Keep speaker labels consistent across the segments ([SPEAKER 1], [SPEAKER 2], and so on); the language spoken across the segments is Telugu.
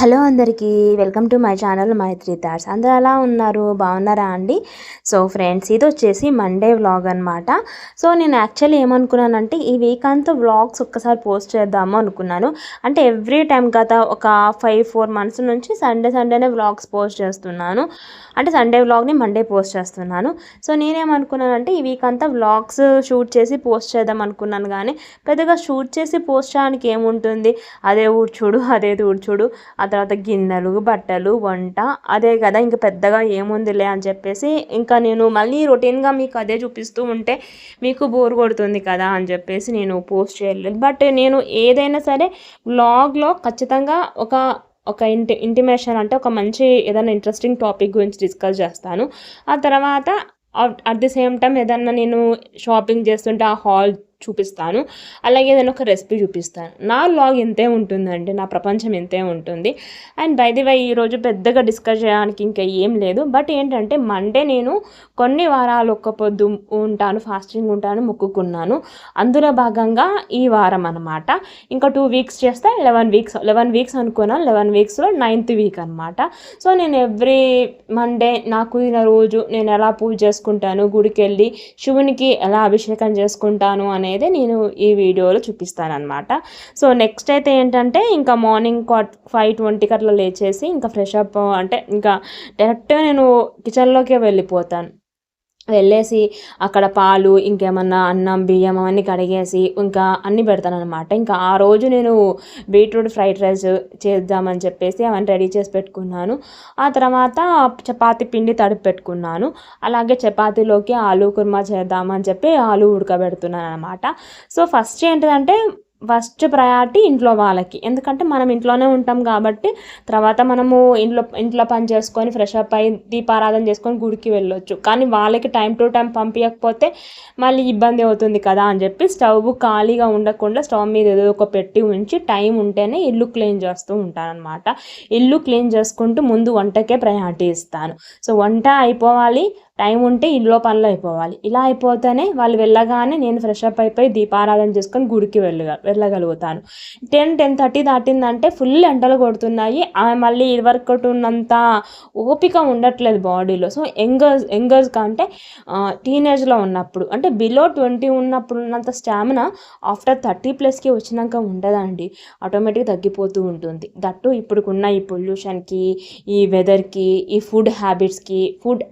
[SPEAKER 1] హలో అందరికీ welcome to my channel Maitri thoughts అందరూ అలా ఉన్నారు? బాగున్నారా అండి? సో ఫ్రెండ్స్ ఇది వచ్చేసి మండే వ్లాగ్ అనమాట సో నేను యాక్చువల్లీ ఏమనుకున్నానంటే ఈ వీక్ అంతా వ్లాగ్స్ ఒక్కసారి పోస్ట్ చేద్దాము అనుకున్నాను. అంటే ఎవ్రీ టైం గత ఒక ఫైవ్ ఫోర్ మంత్స్ నుంచి సండే సండేనే వ్లాగ్స్ పోస్ట్ చేస్తున్నాను. అంటే సండే వ్లాగ్ని మండే పోస్ట్ చేస్తున్నాను. సో నేనేమనుకున్నానంటే ఈ వీక్ అంతా వ్లాగ్స్ షూట్ చేసి పోస్ట్ చేద్దాం అనుకున్నాను కానీ పెద్దగా షూట్ చేసి పోస్ట్ చేయడానికి ఏముంటుంది? అదే ఊడ్చుడు అదే ఊడ్చుడు తర్వాత గిన్నెలు బట్టలు వంట. అదే కదా ఇంకా పెద్దగా ఏముందిలే అని చెప్పేసి ఇంకా నేను మళ్ళీ రొటీన్గా మీకు అదే చూపిస్తూ ఉంటే మీకు బోర్ కొడుతుంది కదా అని చెప్పేసి నేను పోస్ట్ చేయలేదు. బట్ నేను ఏదైనా సరే బ్లాగ్లో ఖచ్చితంగా ఒక ఒక ఇంటి ఇంటిమేషన్ అంటే ఒక మంచి ఏదైనా ఇంట్రెస్టింగ్ టాపిక్ గురించి డిస్కస్ చేస్తాను. ఆ తర్వాత అట్ ది సేమ్ టైం ఏదన్నా నేను షాపింగ్ చేస్తుంటే ఆ హాల్ చూపిస్తాను. అలాగే నేను ఒక రెసిపీ చూపిస్తాను. నా లాగ్ ఇంతే ఉంటుందండి నా ప్రపంచం ఇంతే ఉంటుంది. అండ్ బై ది వై ఈరోజు పెద్దగా డిస్కస్ చేయడానికి ఇంకా ఏం లేదు. బట్ ఏంటంటే మండే నేను కొన్ని వారాలు ఒక్క పొద్దు ఉంటాను ఫాస్టింగ్ ఉంటాను మొక్కుకున్నాను. అందులో భాగంగా ఈ వారం అనమాట ఇంకా టూ వీక్స్ చేస్తే లెవెన్ వీక్స్ లెవెన్ వీక్స్ అనుకున్నాను. లెవెన్ వీక్స్లో నైన్త్ వీక్ అనమాట సో నేను ఎవ్రీ మండే నాకు కుదిరిన రోజు నేను ఎలా పూజ చేసుకుంటాను గుడికి వెళ్ళి శివునికి ఎలా అభిషేకం చేసుకుంటాను అని అనేది నేను ఈ వీడియోలో చూపిస్తానమాట సో నెక్స్ట్ అయితే ఏంటంటే ఇంకా మార్నింగ్ ఫైవ్ ట్వంటీకి అట్లా లేచేసి ఇంకా ఫ్రెష్ అప్ అంటే ఇంకా డైరెక్ట్గా నేను కిచెన్లోకే వెళ్ళిపోతాను. వెళ్ళేసి అక్కడ పాలు ఇంకేమన్నా అన్నం బియ్యం అవన్నీ కడిగేసి ఇంకా అన్నీ పెడతాను అనమాట ఇంకా ఆ రోజు నేను బీట్రూట్ ఫ్రైడ్ రైస్ చేద్దామని చెప్పేసి అవన్నీ రెడీ చేసి పెట్టుకున్నాను. ఆ తర్వాత చపాతి పిండి తడిపి పెట్టుకున్నాను. అలాగే చపాతీలోకి ఆలు కుర్మా చేద్దామని చెప్పి ఆలు ఉడకబెడుతున్నాను అనమాట సో ఫస్ట్ ఏంటిదంటే ఫస్ట్ ప్రయారిటీ ఇంట్లో వాళ్ళకి. ఎందుకంటే మనం ఇంట్లోనే ఉంటాం కాబట్టి తర్వాత మనము ఇంట్లో ఇంట్లో పని చేసుకొని ఫ్రెష్ అప్ అయ్యి దీపారాధన చేసుకొని గుడికి వెళ్ళొచ్చు. కానీ వాళ్ళకి టైం టు టైం పంపించకపోతే మళ్ళీ ఇబ్బంది అవుతుంది కదా అని చెప్పి స్టవ్ ఖాళీగా ఉండకుండా స్టవ్ మీద ఏదో ఒక పెట్టి ఉంచి టైం ఉంటేనే ఇల్లు క్లీన్ చేస్తూ ఉంటానన్నమాట ఇల్లు క్లీన్ చేసుకుంటూ ముందు వంటకే ప్రయారిటీ ఇస్తాను. సో వంట అయిపోవాలి. టైం ఉంటే ఇంట్లో పనులు అయిపోవాలి. ఇలా అయిపోతేనే వాళ్ళు వెళ్ళగానే నేను ఫ్రెష్ అప్ అయిపోయి దీపారాధన చేసుకొని గుడికి వెళ్ళ వెళ్ళగలుగుతాను. టెన్ టెన్ థర్టీ దాటిందంటే ఫుల్ ఎండలు కొడుతున్నాయి. మళ్ళీ ఇదివరకటి ఉన్నంత ఓపిక ఉండట్లేదు బాడీలో. సో యంగర్స్ యంగర్స్ కంటే టీనేజ్లో ఉన్నప్పుడు అంటే బిలో ట్వంటీ ఉన్నప్పుడు ఉన్నంత స్టామినా ఆఫ్టర్ థర్టీ ప్లస్కి వచ్చినాక ఉండదండి. ఆటోమేటిక్గా తగ్గిపోతూ ఉంటుంది. దట్టు ఇప్పుడుకున్న ఈ పొల్యూషన్కి ఈ వెదర్కి ఈ ఫుడ్ హ్యాబిట్స్కి ఫుడ్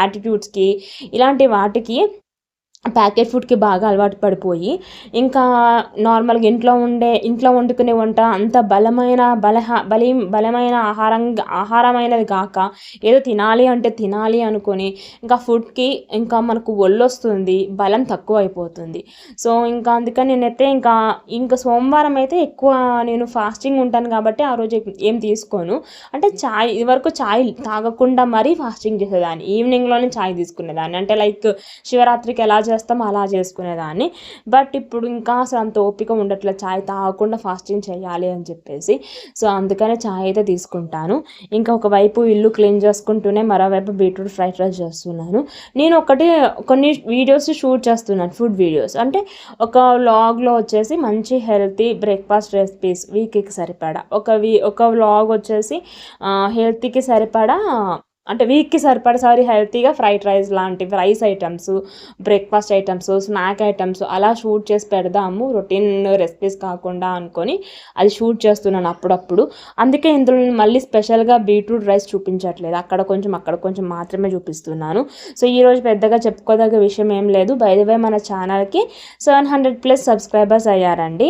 [SPEAKER 1] యాటిట్యూడ్ ఇన్స్టిట్యూట్స్కి ఇలాంటి వాటికి ప్యాకెట్ ఫుడ్కి బాగా అలవాటు పడిపోయి ఇంకా నార్మల్గా ఇంట్లో ఉండే ఇంట్లో వండుకునే వంట అంత బలమైన బలహ బలి బలమైన ఆహారం ఆహారమైనది కాక ఏదో తినాలి అంటే తినాలి అనుకొని ఇంకా ఫుడ్కి ఇంకా మనకు ఒళ్ళొస్తుంది బలం తక్కువ అయిపోతుంది సో ఇంకా అందుకని నేనైతే ఇంకా ఇంకా సోమవారం అయితే ఎక్కువ నేను ఫాస్టింగ్ ఉంటాను కాబట్టి ఆ రోజు ఏం తీసుకోను. అంటే చాయ్ ఇదివరకు చాయ్ తాగకుండా మరీ ఫాస్టింగ్ చేసేదాన్ని. ఈవినింగ్లోనే చాయ్ తీసుకునేదాన్ని. అంటే లైక్ శివరాత్రికి ఎలా చేస్తామో అలా చేసుకునేదాన్ని. బట్ ఇప్పుడు ఇంకా అసలు అంత ఓపిక ఉండట్లేదు. చాయ్ తాగకుండా ఫాస్టింగ్ చేయాలి అని చెప్పేసి. సో అందుకనే చాయ్ అయితే తీసుకుంటాను. ఇంకా ఒకవైపు ఇల్లు క్లీన్ చేసుకుంటూనే మరోవైపు బీట్రూట్ ఫ్రైడ్ రైస్ చేస్తున్నాను. నేను ఒకటి కొన్ని వీడియోస్ షూట్ చేస్తున్నాను ఫుడ్ వీడియోస్. అంటే ఒక వ్లాగ్లో వచ్చేసి మంచి హెల్తీ బ్రేక్ఫాస్ట్ రెసిపీస్ వీక్కి సరిపడా. ఒక వీ ఒక వ్లాగ్ వచ్చేసి హెల్త్కి సరిపడా అంటే వీక్కి సరిపడసారి హెల్తీగా ఫ్రైడ్ రైస్ లాంటివి rice items breakfast items snack items అలా షూట్ చేసి పెడదాము. రొటీన్ రెసిపీస్ కాకుండా అనుకొని అది షూట్ చేస్తున్నాను అప్పుడప్పుడు. అందుకే ఇందులో నేను మళ్ళీ స్పెషల్గా బీట్రూట్ రైస్ చూపించట్లేదు. అక్కడ కొంచెం అక్కడ కొంచెం మాత్రమే చూపిస్తున్నాను. సో ఈరోజు పెద్దగా చెప్పుకోదగ్గ విషయం ఏం లేదు. బై మన ఛానల్కి సెవెన్ హండ్రెడ్ ప్లస్ సబ్స్క్రైబర్స్ అయ్యారండి.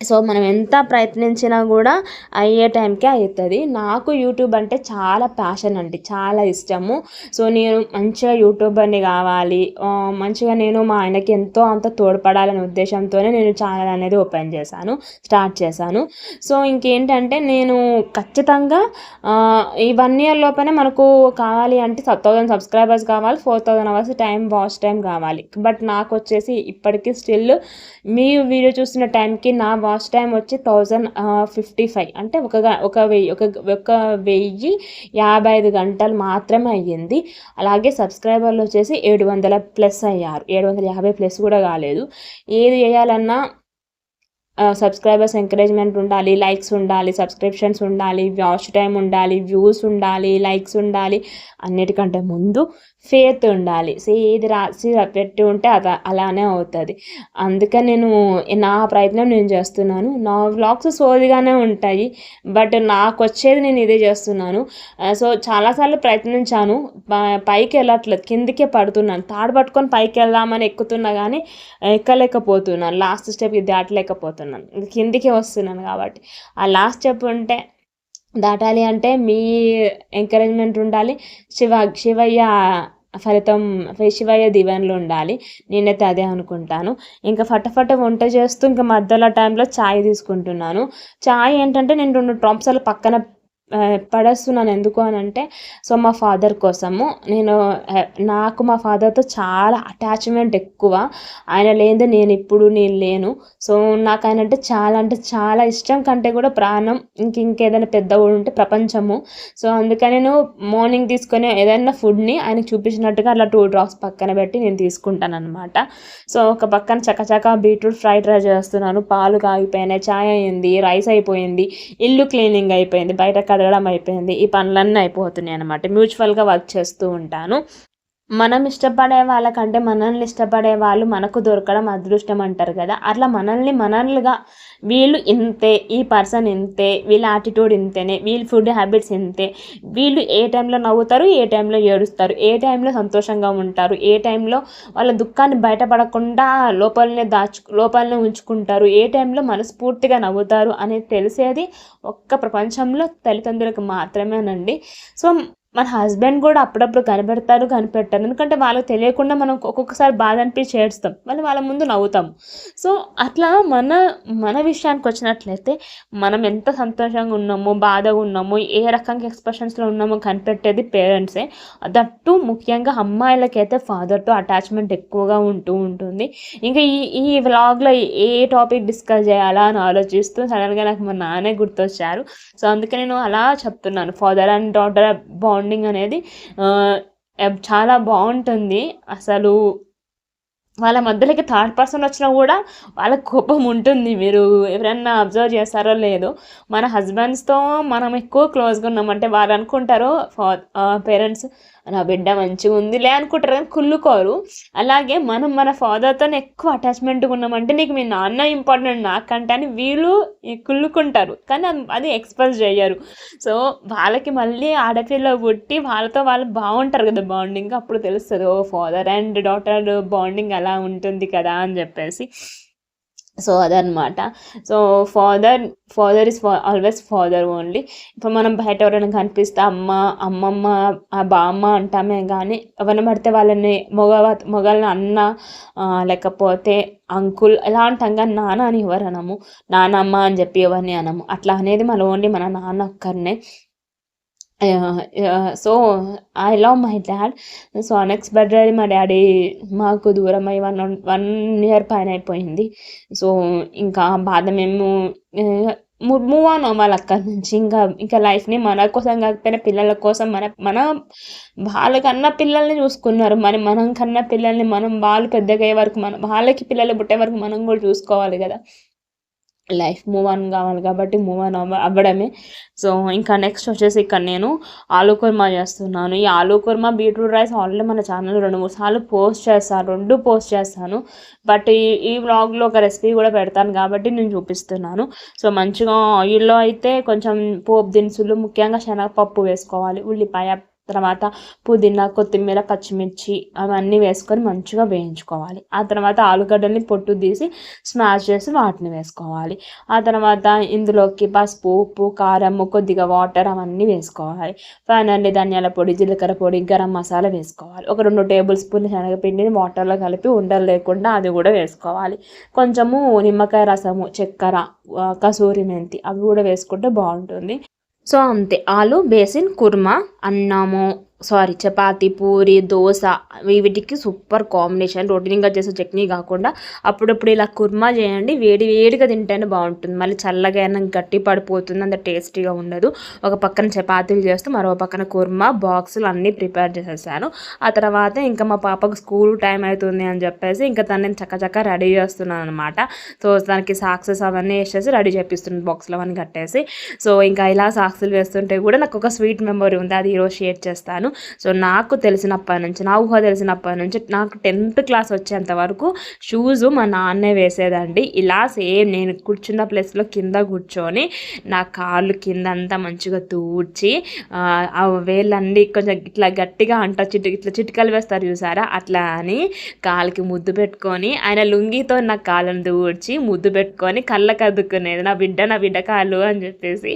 [SPEAKER 1] సో మనం ఎంత ప్రయత్నించినా కూడా అయ్యే టైంకే అవుతుంది. నాకు యూట్యూబ్ అంటే చాలా ప్యాషన్ అండి. చాలా ఇష్టము. సో నేను మంచిగా యూట్యూబర్ని కావాలి. మంచిగా నేను మా ఆయనకి ఎంతో అంత తోడ్పడాలనే ఉద్దేశంతోనే నేను ఛానల్ అనేది ఓపెన్ చేశాను. స్టార్ట్ చేశాను. సో ఇంకేంటంటే నేను ఖచ్చితంగా ఈ వన్ ఇయర్ లోపలే మనకు కావాలి అంటే థౌజండ్ సబ్స్క్రైబర్స్ కావాలి four thousand hours time watch time కావాలి. బట్ నాకు వచ్చేసి ఇప్పటికీ స్టిల్ మీ వీడియో చూసిన టైంకి నా వాచ్ టైం వచ్చి థౌజండ్ ఫిఫ్టీ ఫైవ్. అంటే ఒక ఒక వెయ్యి ఒక ఒక వెయ్యి యాభై ఐదు గంటలు మాత్రమే అయ్యింది. అలాగే సబ్స్క్రైబర్లు వచ్చేసి ఏడు వందల ప్లస్ అయ్యారు. ఏడు వందల యాభై ప్లస్ కూడా కాలేదు. ఏది చేయాలన్నా సబ్స్క్రైబర్స్ ఎంకరేజ్మెంట్ ఉండాలి లైక్స్ ఉండాలి సబ్స్క్రిప్షన్స్ ఉండాలి వాచ్ టైం ఉండాలి వ్యూస్ ఉండాలి లైక్స్ ఉండాలి అన్నిటికంటే ముందు ఫేత్ ఉండాలి. సో ఏది రాసి పెట్టి ఉంటే అది అలానే అవుతుంది. అందుకని నేను నా ప్రయత్నం నేను చేస్తున్నాను. నా వ్లాగ్స్ సోదిగానే ఉంటాయి. బట్ నాకు వచ్చేది నేను ఇదే చేస్తున్నాను. సో చాలాసార్లు ప్రయత్నించాను. పైకి వెళ్ళట్లేదు. కిందికే పడుతున్నాను. తాడు పట్టుకొని పైకి వెళ్దామని ఎక్కుతున్నా కానీ ఎక్కలేకపోతున్నాను. లాస్ట్ స్టెప్ ఇది దాటలేకపోతున్నాను. కిందికే వస్తున్నాను కాబట్టి. ఆ లాస్ట్ స్టెప్ ఉంటే దాటాలి అంటే మీ ఎంకరేజ్మెంట్ ఉండాలి. శివ శివయ్య ఫలితం శివయ్య దివాన్లు ఉండాలి. నేనైతే అదే అనుకుంటాను. ఇంకా ఫటఫట వంట చేస్తూ ఇంకా మధ్యలో టైంలో ఛాయ్ తీసుకుంటున్నాను. ఛాయ్ ఏంటంటే నేను రెండు ట్రంప్సాలు పక్కన పడేస్తున్నాను ఎందుకు అని అంటే సో మా ఫాదర్ కోసము. నేను నాకు మా ఫాదర్తో చాలా అటాచ్మెంట్ ఎక్కువ. ఆయన లేనిదే నేను ఇప్పుడు నేను లేను. సో నాకు ఆయన అంటే చాలా అంటే చాలా ఇష్టం. కంటే కూడా ప్రాణం. ఇంక ఇంకేదైనా పెద్ద ఉంటే ప్రపంచము. సో అందుకని నేను మార్నింగ్ తీసుకునే ఏదైనా ఫుడ్ని ఆయనకు చూపించినట్టుగా అట్లా టూ డ్రాప్స్ పక్కన పెట్టి నేను తీసుకుంటాను అనమాట సో ఒక పక్కన చకచక బీట్రూట్ ఫ్రైడ్ రైస్ చేస్తున్నాను. పాలు కాగిపోయినాయి. చాయ్ అయింది. రైస్ అయిపోయింది. ఇల్లు క్లీనింగ్ అయిపోయింది. బయట కడగడం అయిపోయింది. ఈ పనులన్నీ అయిపోతున్నాయి అనమాట మ్యూచువల్గా వర్క్ చేస్తూ ఉంటాను. మనం ఇష్టపడే వాళ్ళకంటే మనల్ని ఇష్టపడే వాళ్ళు మనకు దొరకడం అదృష్టం అంటారు కదా. అట్లా మనల్ని మనల్నిగా వీళ్ళు ఇంతే ఈ పర్సన్ ఇంతే వీళ్ళ యాటిట్యూడ్ ఇంతేనే వీళ్ళ ఫుడ్ హ్యాబిట్స్ ఇంతే. వీళ్ళు ఏ టైంలో నవ్వుతారు ఏ టైంలో ఏడుస్తారు ఏ టైంలో సంతోషంగా ఉంటారు ఏ టైంలో వాళ్ళ దుఃఖాన్ని బయటపడకుండా లోపలనే దాచు లోపలనే ఉంచుకుంటారు ఏ టైంలో మనస్ఫూర్తిగా నవ్వుతారు అనేది తెలిసేది ఒక్క ప్రపంచంలో తల్లిదండ్రులకు మాత్రమేనండి. సో మన హస్బెండ్ కూడా అప్పుడప్పుడు కనిపెడతారు కనిపెట్టారు. ఎందుకంటే వాళ్ళకి తెలియకుండా మనం ఒక్కొక్కసారి బాధ అనిపించి చేస్తాం మళ్ళీ వాళ్ళ ముందు నవ్వుతాం. సో అట్లా మన మన విషయానికి వచ్చినట్లయితే మనం ఎంత సంతోషంగా ఉన్నామో బాధగా ఉన్నామో ఏ రకంగా ఎక్స్ప్రెషన్స్లో ఉన్నామో కనిపెట్టేది పేరెంట్సే దట్టు ముఖ్యంగా అమ్మాయిలకైతే ఫాదర్తో అటాచ్మెంట్ ఎక్కువగా ఉంటూ ఉంటుంది. ఇంకా ఈ ఈ వ్లాగ్లో ఏ టాపిక్ డిస్కస్ చేయాలా అని ఆలోచిస్తూ సడన్గా నాకు మా నాన్నే గుర్తొచ్చారు. సో అందుకే నేను అలా చెప్తున్నాను. Father and daughter bond bonding అనేది చాలా బాగుంటుంది. అసలు వాళ్ళ మధ్యలోకి థర్డ్ పర్సన్ వచ్చినా కూడా వాళ్ళకి కోపం ఉంటుంది. మీరు ఎవరైనా అబ్జర్వ్ చేస్తారో లేదో. మన హస్బెండ్స్తో మనం ఎక్కువ క్లోజ్గా ఉన్నామంటే వాళ్ళు అనుకుంటారు పేరెంట్స్ నా బిడ్డ మంచిగా ఉంది లే అనుకుంటారు కానీ కుళ్ళుకోరు. అలాగే మనం మన ఫాదర్తో ఎక్కువ అటాచ్మెంట్గా ఉన్నామంటే నీకు మీ నాన్న ఇంపార్టెంట్ నాకంటే అని వీళ్ళు కుళ్ళుకుంటారు. కానీ అది ఎక్స్ప్రెస్ చేయరు సో వాళ్ళకి మళ్ళీ ఆడపిల్ల పుట్టి వాళ్ళతో వాళ్ళు బాగుంటారు కదా బాండింగ్ అప్పుడు తెలుస్తుంది ఓ ఫాదర్ అండ్ డాటర్ బాండింగ్ అలా ఉంటుంది కదా అని చెప్పేసి. సో అదనమాట so father father is always father only. ఇప్పుడు మనం బయట ఎవరైనా కనిపిస్తే అమ్మ అమ్మమ్మ బామ్మ అంటామే కానీ ఎవరిని పడితే వాళ్ళని మొగ మొగల్ని అన్న లేకపోతే అంకుల్ ఎలా అంటాం కానీ నాన్న అని ఎవరు అనము? నానమ్మ అని చెప్పి ఎవరిని అనము? అట్లా అనేది మన ఓన్లీ మన నాన్న ఒక్కరినే. So I love my dad so unexpected మా డాడీ మాకు దూరం అయ్యి వన్ వన్ ఇయర్ పైన అయిపోయింది. సో ఇంకా బాధ మేము మూవ్ ఆన్ అవ్వాలి అక్కడి నుంచి. ఇంకా ఇంకా లైఫ్ని మన కోసం కాకపోయినా పిల్లల కోసం మన మన వాళ్ళకన్నా పిల్లల్ని చూసుకున్నారు. మరి మనం కన్నా పిల్లల్ని మనం వాళ్ళు పెద్దగా అయ్యే వరకు మనం వాళ్ళకి పిల్లలు పుట్టే వరకు మనం కూడా చూసుకోవాలి కదా. లైఫ్ మూవ్ ఆన్ కావాలి కాబట్టి మూవ్ ఆన్ అవ్వ అవ్వడమే. సో ఇంకా నెక్స్ట్ వచ్చేసి ఇక్కడ నేను ఆలూ కుర్మా చేస్తున్నాను. ఈ aloo kurma beetroot rice already మన ఛానల్ రెండు మూడు సార్లు పోస్ట్ చేస్తాను రెండు పోస్ట్ చేస్తాను. బట్ ఈ ఈ వ్లాగ్లో ఒక రెసిపీ కూడా పెడతాను కాబట్టి నేను చూపిస్తున్నాను. సో మంచిగా ఆయిల్లో అయితే కొంచెం పోపు దినుసులు ముఖ్యంగా శనగపప్పు వేసుకోవాలి. ఉల్లిపాయ తర్వాత పుదీనా కొత్తిమీర పచ్చిమిర్చి అవన్నీ వేసుకొని మంచిగా వేయించుకోవాలి. ఆ తర్వాత ఆలుగడ్డల్ని పొట్టు తీసి స్మాష్ చేసి వాటిని వేసుకోవాలి. ఆ తర్వాత ఇందులోకి పసుపు ఉప్పు కారం కొద్దిగా వాటర్ అవన్నీ వేసుకోవాలి. ఫైనల్లీ ధనియాల పొడి జీలకర్ర పొడి గరం మసాలా వేసుకోవాలి. ఒక రెండు టేబుల్ స్పూన్ శనగపిండిని వాటర్లో కలిపి ఉండలు లేకుండా అది కూడా వేసుకోవాలి. కొంచెము నిమ్మకాయ రసము చక్కెర కసూరి మెంతి అవి కూడా వేసుకుంటే బాగుంటుంది. సో అంతే. ఆలు బేసిన్ కుర్మా అన్నాము. సారీ చపాతి పూరి దోశ వీటికి సూపర్ కాంబినేషన్ రొటీన్గా చేసే చట్నీ కాకుండా అప్పుడప్పుడు ఇలా కుర్మా చేయండి. వేడి వేడిగా తింటేనే బాగుంటుంది. మళ్ళీ చల్లగా అయినా గట్టి పడిపోతుంది. అంత టేస్టీగా ఉండదు. ఒక పక్కన చపాతీలు చేస్తూ మరో పక్కన కుర్మా బాక్సులు అన్నీ ప్రిపేర్ చేసేసాను. ఆ తర్వాత ఇంకా మా పాపకు స్కూల్ టైం అవుతుంది అని చెప్పేసి ఇంకా తను నేను రెడీ చేస్తున్నాను అనమాట సో దానికి సాక్సెస్ అవన్నీ వేసేసి రెడీ చేపిస్తున్నాను బాక్స్లో అవన్నీ కట్టేసి. సో ఇంకా ఇలా సాక్సులు వేస్తుంటే కూడా నాకు ఒక స్వీట్ మెమొరీ ఉంది. అది ఈరోజు షేర్ చేస్తాను. సో నాకు తెలిసినప్పటి నుంచి నా ఊహ తెలిసినప్పటి నుంచి నాకు టెన్త్ క్లాస్ వచ్చేంత వరకు షూస్ మా నాన్నే వేసేదండి. ఇలా సేమ్ నేను కూర్చున్న ప్లేస్లో కింద కూర్చొని నా కాళ్ళు కింద అంతా మంచిగా తూడ్చి ఆ వేళ్ళన్నీ కొంచెం ఇట్లా గట్టిగా అంట చిటి ఇట్లా చిటికలు వేస్తారు చూసారా? అట్లా అని కాళ్ళకి ముద్దు పెట్టుకొని ఆయన లుంగితో నా కాళ్ళని తూడ్చి ముద్దు పెట్టుకొని కళ్ళకు అద్దుకునేది నా బిడ్డ నా బిడ్డ కాళ్ళు అని చెప్పేసి.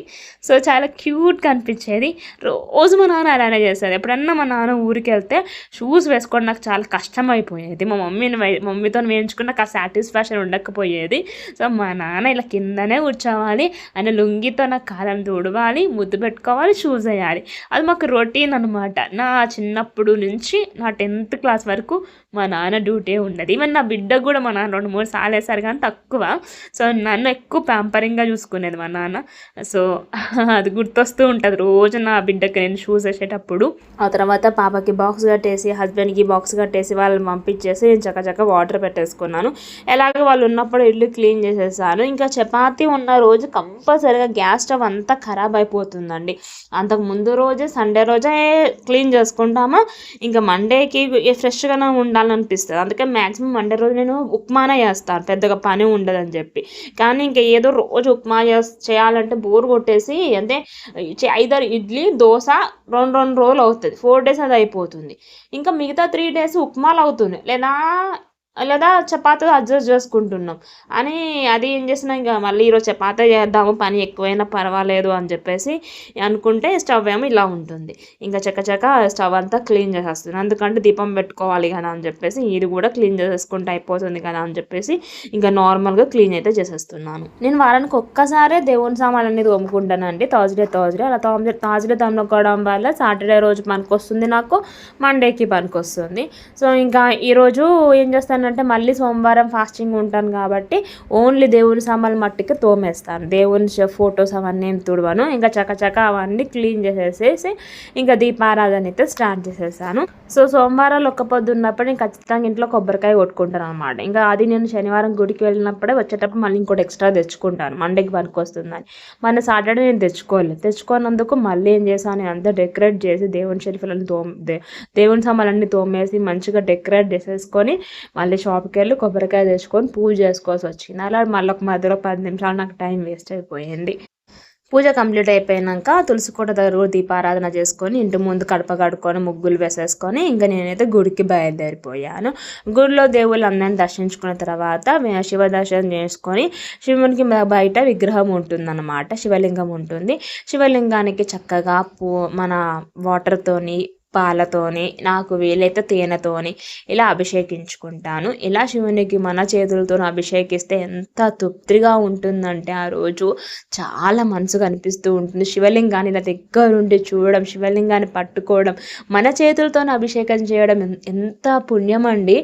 [SPEAKER 1] సో చాలా క్యూట్గా అనిపించేది. రోజు మా నాన్న అలానే చేసేది. ఎప్పుడన్నా మా నాన్న ఊరికి వెళ్తే షూస్ వేసుకోవడం నాకు చాలా కష్టం అయిపోయేది మా మమ్మీని మమ్మీతో వేయించుకున్న నాకు ఆ సాటిస్ఫాక్షన్ ఉండకపోయేది. సో మా నాన్న ఇలా కిందనే కూర్చోవాలి. ఆయన లుంగితో నా కాలం తుడవాలి ముద్దు పెట్టుకోవాలి షూస్ వేయాలి. అది మాకు రొటీన్ అనమాట నా చిన్నప్పుడు నుంచి నా టెన్త్ క్లాస్ వరకు మా నాన్న డ్యూటీ ఉన్నది. ఈవెన్ నా బిడ్డ కూడా మా నాన్న రెండు మూడు సార్లు వేసారు కానీ తక్కువ. సో నన్ను ఎక్కువ ప్యాంపరింగ్గా చూసుకునేది మా నాన్న. సో అది గుర్తొస్తూ ఉంటుంది. రోజు నా బిడ్డకి నేను షూస్ వేసేటప్పుడు ఆ తర్వాత పాపకి బాక్స్ కట్టేసి హస్బెండ్కి బాక్స్ కట్టేసి వాళ్ళని పంపించేసి నేను చక్కచక్క వాటర్ పెట్టేసుకున్నాను. ఎలాగో వాళ్ళు ఉన్నప్పుడు ఇల్లు క్లీన్ చేసేసాను ఇంకా చపాతీ ఉన్న రోజు కంపల్సరీగా గ్యాస్ స్టవ్ అంతా ఖరాబ్ అయిపోతుందండి. అంతకు ముందు రోజే సండే రోజే క్లీన్ చేసుకుంటామా? ఇంకా మండేకి ఫ్రెష్గానే ఉండాలనిపిస్తుంది. అందుకే మ్యాక్సిమం వండే రోజు నేను ఉప్మానే చేస్తాను. పెద్దగా పని ఉండదని చెప్పి. కానీ ఇంకా ఏదో రోజు ఉప్మా చేయాలంటే బోర్ కొట్టేసి అంటే ఐదారు ఇడ్లీ దోశ రెండు రెండు రోజులు అవుతుంది. ఫోర్ డేస్ అది అయిపోతుంది. ఇంకా మిగతా త్రీ డేస్ ఉప్మాలు అవుతున్నాయి లేదా లేదా చపాతీ అడ్జస్ట్ చేసుకుంటున్నాం. అని అది ఏం చేసినా ఇంకా మళ్ళీ ఈరోజు చపాతీ చేద్దాము పని ఎక్కువైనా పర్వాలేదు అని చెప్పేసి అనుకుంటే స్టవ్ ఏమో ఇలా ఉంటుంది. ఇంకా చక్కచక్క స్టవ్ అంతా క్లీన్ చేసేస్తుంది. ఎందుకంటే దీపం పెట్టుకోవాలి కదా అని చెప్పేసి ఇది కూడా క్లీన్ చేసేసుకుంటే అయిపోతుంది కదా అని చెప్పేసి ఇంకా నార్మల్గా క్లీన్ అయితే చేసేస్తున్నాను. నేను వారానికి ఒక్కసారే దేవుని అనేది తోముకుంటానండి. థర్స్డే థర్స్డే అలా థర్స్డే థర్స్డే తోముకోవడం వల్ల సాటర్డే రోజు పనికి వస్తుంది నాకు మండేకి పనికి వస్తుంది సో ఇంకా ఈరోజు ఏం చేస్తాను చేస్తానంటే మళ్ళీ సోమవారం ఫాస్టింగ్ ఉంటాను కాబట్టి ఓన్లీ దేవుని సామాన్లు మట్టికి తోమేస్తాను. దేవుని ఫొటోస్ అవన్నీ ఏం తుడవను. ఇంకా చకచక అవన్నీ క్లీన్ చేసేసేసి ఇంకా దీపారాధన అయితే స్టార్ట్ చేసేసాను. సో సోమవారాలు ఒక్క పొద్దు ఉన్నప్పుడు నేను ఖచ్చితంగా ఇంట్లో కొబ్బరికాయ కొట్టుకుంటాను అనమాట ఇంకా అది నేను శనివారం గుడికి వెళ్ళినప్పుడే వచ్చేటప్పుడు మళ్ళీ ఇంకోటి ఎక్స్ట్రా తెచ్చుకుంటాను. మండేకి పనికి వస్తుందని. మన సాటర్డే నేను తెచ్చుకోలేదు. తెచ్చుకోనందుకు మళ్ళీ ఏం చేశాను అంతా డెకరేట్ చేసి దేవుని షెల్ఫ్లను తోమ దేవుని సామాన్లన్నీ తోమేసి మంచిగా డెకరేట్ చేసేసుకొని మళ్ళీ మళ్ళీ షాప్కి వెళ్ళి కొబ్బరికాయ తెచ్చుకొని పూజ చేసుకోవాల్సి వచ్చింది. అలా మళ్ళీ ఒక మధ్యలో పది నిమిషాలు నాకు టైం వేస్ట్ అయిపోయింది. పూజ కంప్లీట్ అయిపోయాక తులసి కోట దగ్గర దీపారాధన చేసుకొని ఇంటి ముందు కడప కడుక్కొని ముగ్గులు వేసేసుకొని ఇంకా నేనైతే గుడికి బయలుదేరిపోయాను. గుడిలో దేవుళ్ళు అందరిని దర్శించుకున్న తర్వాత శివ దర్శనం చేసుకొని శివునికి బయట విగ్రహం ఉంటుందన్నమాట. శివలింగం ఉంటుంది. శివలింగానికి చక్కగా పూ మన వాటర్తోని పాలతోని నాకు వీలైతే తేనెతోని ఇలా అభిషేకించుకుంటాను. ఇలా శివునికి మన చేతులతో అభిషేకిస్తే ఎంత తృప్తిగా ఉంటుందంటే ఆ రోజు చాలా మనసు కనిపిస్తూ ఉంటుంది. శివలింగాన్ని ఇలా దగ్గరుండి చూడడం శివలింగాన్ని పట్టుకోవడం మన చేతులతో అభిషేకం చేయడం ఎంత పుణ్యం అండి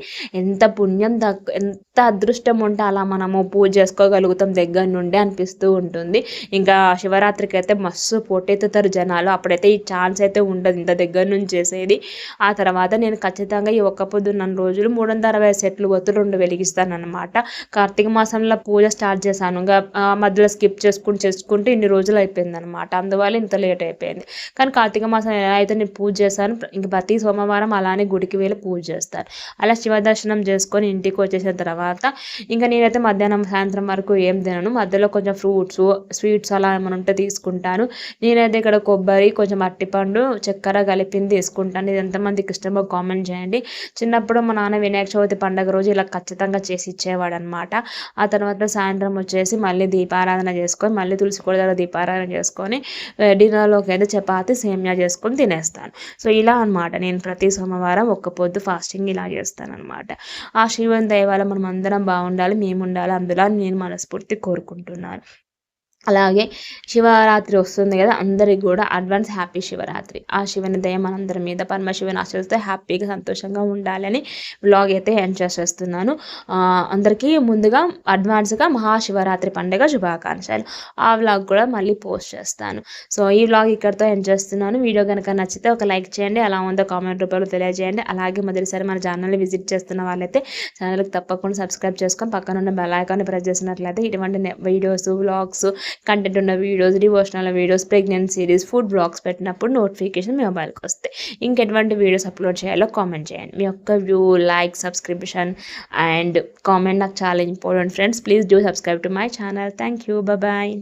[SPEAKER 1] ఎంత పుణ్యం దక్కు ఎంత అదృష్టం ఉంటే అలా మనము పూజ చేసుకోగలుగుతాం దగ్గర నుండి అనిపిస్తూ ఉంటుంది. ఇంకా శివరాత్రికి అయితే మస్తు పోటెత్తుతారు జనాలు. అప్పుడైతే ఈ ఛాన్స్ అయితే ఉండదు ఇంత దగ్గర నుంచి చేసేది. ఆ తర్వాత నేను ఖచ్చితంగా ఈ ఒక్క పొద్దున్న రోజులు మూడు వందల అరవై సెట్లు ఒత్తులు రెండు వెలిగిస్తానమాట కార్తీక మాసంలో పూజ స్టార్ట్ చేశాను. ఇంకా మధ్యలో స్కిప్ చేసుకుంటూ చేసుకుంటూ ఇన్ని రోజులు అయిపోయింది అనమాట అందువల్ల ఇంత లేట్ అయిపోయింది. కానీ కార్తీక మాసం ఎలా అయితే నేను పూజ చేశాను ఇంక ప్రతి సోమవారం అలానే గుడికి వెళ్ళి పూజ చేస్తాను. అలా శివ దర్శనం చేసుకొని ఇంటికి వచ్చేసిన తర్వాత ఇంకా నేనైతే మధ్యాహ్నం సాయంత్రం వరకు ఏం తినను. మధ్యలో కొంచెం ఫ్రూట్స్ స్వీట్స్ అలా ఏమైనా ఉంటే తీసుకుంటాను. నేనైతే ఇక్కడ కొబ్బరి కొంచెం అట్టిపండు చక్కెర కలిపింది చేసుకుంటాను. ఇది ఎంతమందికి ఇష్టమో కామెంట్ చేయండి. చిన్నప్పుడు మా నాన్న వినాయక చవితి పండుగ రోజు ఇలా ఖచ్చితంగా చేసి ఇచ్చేవాడు అనమాట ఆ తర్వాత సాయంత్రం వచ్చేసి మళ్ళీ దీపారాధన చేసుకొని మళ్ళీ తులసి కూడా దగ్గర దీపారాధన చేసుకొని డిన్నర్లోకి అయితే చపాతి సేమియా చేసుకొని తినేస్తాను. సో ఇలా అనమాట నేను ప్రతి సోమవారం ఒక్క పొద్దు ఫాస్టింగ్ ఇలా చేస్తాను అనమాట ఆ శివుని దయ మనం అందరం బాగుండాలి మేము ఉండాలి అందులో నేను మనస్ఫూర్తి కోరుకుంటున్నాను. అలాగే శివరాత్రి వస్తుంది కదా అందరికి కూడా అడ్వాన్స్ హ్యాపీ శివరాత్రి. ఆ శివుని దయ మనందరి మీద పరమశివుని ఆశలతో హ్యాపీగా సంతోషంగా ఉండాలని బ్లాగ్ అయితే ఎంజాయ్ చేస్తున్నాను అందరికీ ముందుగా అడ్వాన్స్గా మహాశివరాత్రి పండుగ శుభాకాంక్షలు. ఆ వ్లాగ్ కూడా మళ్ళీ పోస్ట్ చేస్తాను. సో ఈ వ్లాగ్ ఇక్కడితో ఎండ్ చేస్తున్నాను. వీడియో కనుక నచ్చితే ఒక లైక్ చేయండి అలా ఉందో కామెంట్ రూపంలో తెలియజేయండి. అలాగే మొదటిసారి మన ఛానల్ని విజిట్ చేస్తున్న వాళ్ళైతే ఛానల్కి తప్పకుండా సబ్స్క్రైబ్ చేసుకొని పక్కన ఉన్న బెల్ ఐకాన్ని ప్రెస్ చేసినట్లయితే ఇటువంటి వీడియోస్ వ్లాగ్స్ కంటెంట్ ఉన్న videos devotional videos pregnant series food blogs పెట్టినప్పుడు నోటిఫికేషన్ మీ మొబైల్కి వస్తాయి. ఇంకెటువంటి వీడియోస్ అప్లోడ్ చేయాలో కామెంట్ చేయండి. మీ యొక్క view like subscription and comment నాకు చాలా important. Friends please do subscribe to my channel. Thank you. Bye